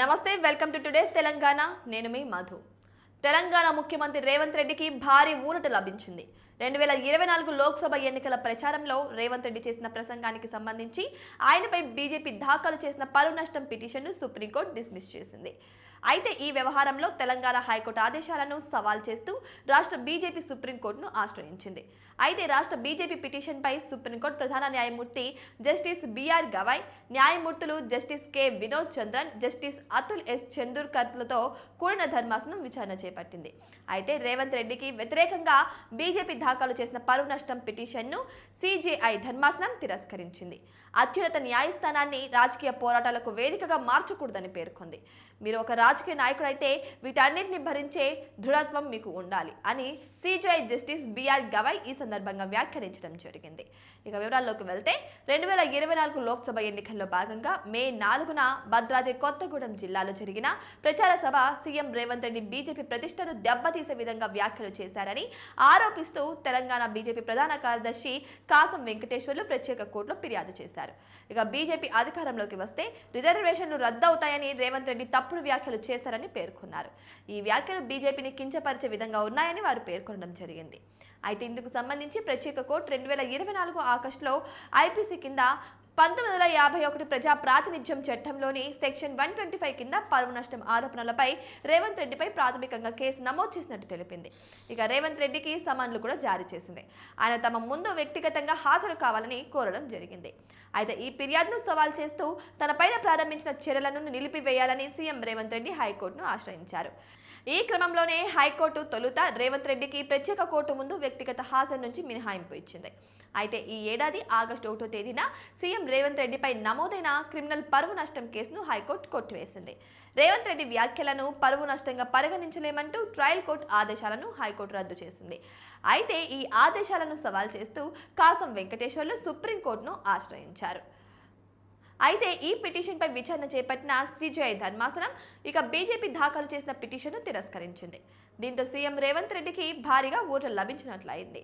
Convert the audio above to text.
నమస్తే welcome to today's Telangana. నేను మీ మధు. తెలంగాణ ముఖ్యమంత్రి రేవంత్ రెడ్డికి భారీ ఊరట లభించింది. రెండు వేల ఇరవై నాలుగు లోక్సభ ఎన్నికల ప్రచారంలో రేవంత్ రెడ్డి చేసిన ప్రసంగానికి సంబంధించి ఆయనపై బీజేపీ దాఖలు చేసిన పలు నష్టం పిటిషన్ను సుప్రీంకోర్టు డిస్మిస్ చేసింది. అయితే ఈ వ్యవహారంలో తెలంగాణ హైకోర్టు ఆదేశాలను సవాల్ చేస్తూ రాష్ట్ర బీజేపీ సుప్రీంకోర్టును ఆశ్రయించింది. అయితే రాష్ట్ర బీజేపీ పిటిషన్పై సుప్రీంకోర్టు ప్రధాన న్యాయమూర్తి జస్టిస్ బిఆర్ గవాయ్ న్యాయమూర్తులు justice K. Vinod Chandran justice Atul S. చందూర్కర్లతో కూడిన ధర్మాసనం విచారణ చేపట్టింది. అయితే రేవంత్ రెడ్డికి వ్యతిరేకంగా బీజేపీ దాఖలు చేసిన పరువు నష్టం పిటిషన్ను సిజేఐ ధర్మాసనం తిరస్కరించింది. అత్యున్నత న్యాయస్థానాన్ని రాజకీయ పోరాటాలకు వేదికగా మార్చకూడదని పేర్కొంది. మీరు ఒక రాజకీయ నాయకుడైతే వీటన్నిటిని భరించే దృఢత్వం మీకు ఉండాలి అని సిజేఐ జస్టిస్ బిఆర్ గవై ఈ సందర్భంగా వ్యాఖ్యానించడం జరిగింది. ఇక వివరాల్లోకి వెళ్తే రెండు వేల ఇరవై నాలుగు లోక్సభ ఎన్నికల్లో భాగంగా మే నాలుగున భద్రాద్రి కొత్తగూడెం జిల్లాలో జరిగిన ప్రచార సభ సీఎం రేవంత్ రెడ్డి బీజేపీ ప్రతిష్టను దెబ్బతీసే విధంగా వ్యాఖ్యలు చేశారని ఆరోపిస్తూ తెలంగాణ బీజేపీ ప్రధాన కార్యదర్శి కాసం వెంకటేశ్వర్లు ప్రత్యేక కోర్టులో ఫిర్యాదు చేశారు. ఇక బీజేపీ అధికారంలోకి వస్తే రిజర్వేషన్లు రద్దవుతాయని రేవంత్ రెడ్డి తప్పుడు వ్యాఖ్యలు వ్యాఖ్యలు చేశారని పేర్కొన్నారు. ఈ వ్యాఖ్యలు బీజేపీని కించపరిచే విధంగా ఉన్నాయని వారు పేర్కొనడం జరిగింది. అయితే ఇందుకు సంబంధించి ప్రత్యేక కోర్టు రెండు వేల ఇరవై నాలుగు ఆగస్టులో ఐపీసీ కింద పంతొమ్మిది వందల యాభై ఒకటి ప్రజా ప్రాతినిధ్యం చట్టంలోని సెక్షన్ వన్ ట్వంటీ ఫైవ్ కింద పరువు నష్టం ఆరోపణలపై రేవంత్ రెడ్డిపై ప్రాథమికంగా కేసు నమోదు చేసినట్టు తెలిపింది. ఇక రేవంత్ రెడ్డికి సమన్లు కూడా జారీ చేసింది. ఆయన తమ ముందు వ్యక్తిగతంగా హాజరు కావాలని కోరడం జరిగింది. అయితే ఈ ఫిర్యాదును సవాల్ చేస్తూ తనపైన ప్రారంభించిన చర్యలను నిలిపివేయాలని సీఎం రేవంత్ రెడ్డి హైకోర్టును ఆశ్రయించారు. ఈ క్రమంలోనే హైకోర్టు తొలుత రేవంత్ రెడ్డికి ప్రత్యేక కోర్టు ముందు వ్యక్తిగత హాజరు నుంచి మినహాయింపు ఇచ్చింది. అయితే ఈ ఏడాది ఆగస్టు ఒకటో తేదీన సీఎం రేవంత్ రెడ్డిపై నమోదైన క్రిమినల్ పరువు నష్టం కేసును హైకోర్టు కొట్టివేసింది. రేవంత్ రెడ్డి వ్యాఖ్యలను పరువు నష్టంగా పరిగణించలేమంటూ ట్రయల్ కోర్టు ఆదేశాలను హైకోర్టు రద్దు చేసింది. అయితే ఈ ఆదేశాలను సవాల్ చేస్తూ కాసం వెంకటేశ్వర్లు సుప్రీంకోర్టును ఆశ్రయించారు. అయితే ఈ పిటిషన్పై విచారణ చేపట్టిన సిజిఐ ధర్మాసనం ఇక బీజేపీ దాఖలు చేసిన పిటిషన్ను తిరస్కరించింది. దీంతో సీఎం రేవంత్ రెడ్డికి భారీగా ఊరట లభించినట్లయింది.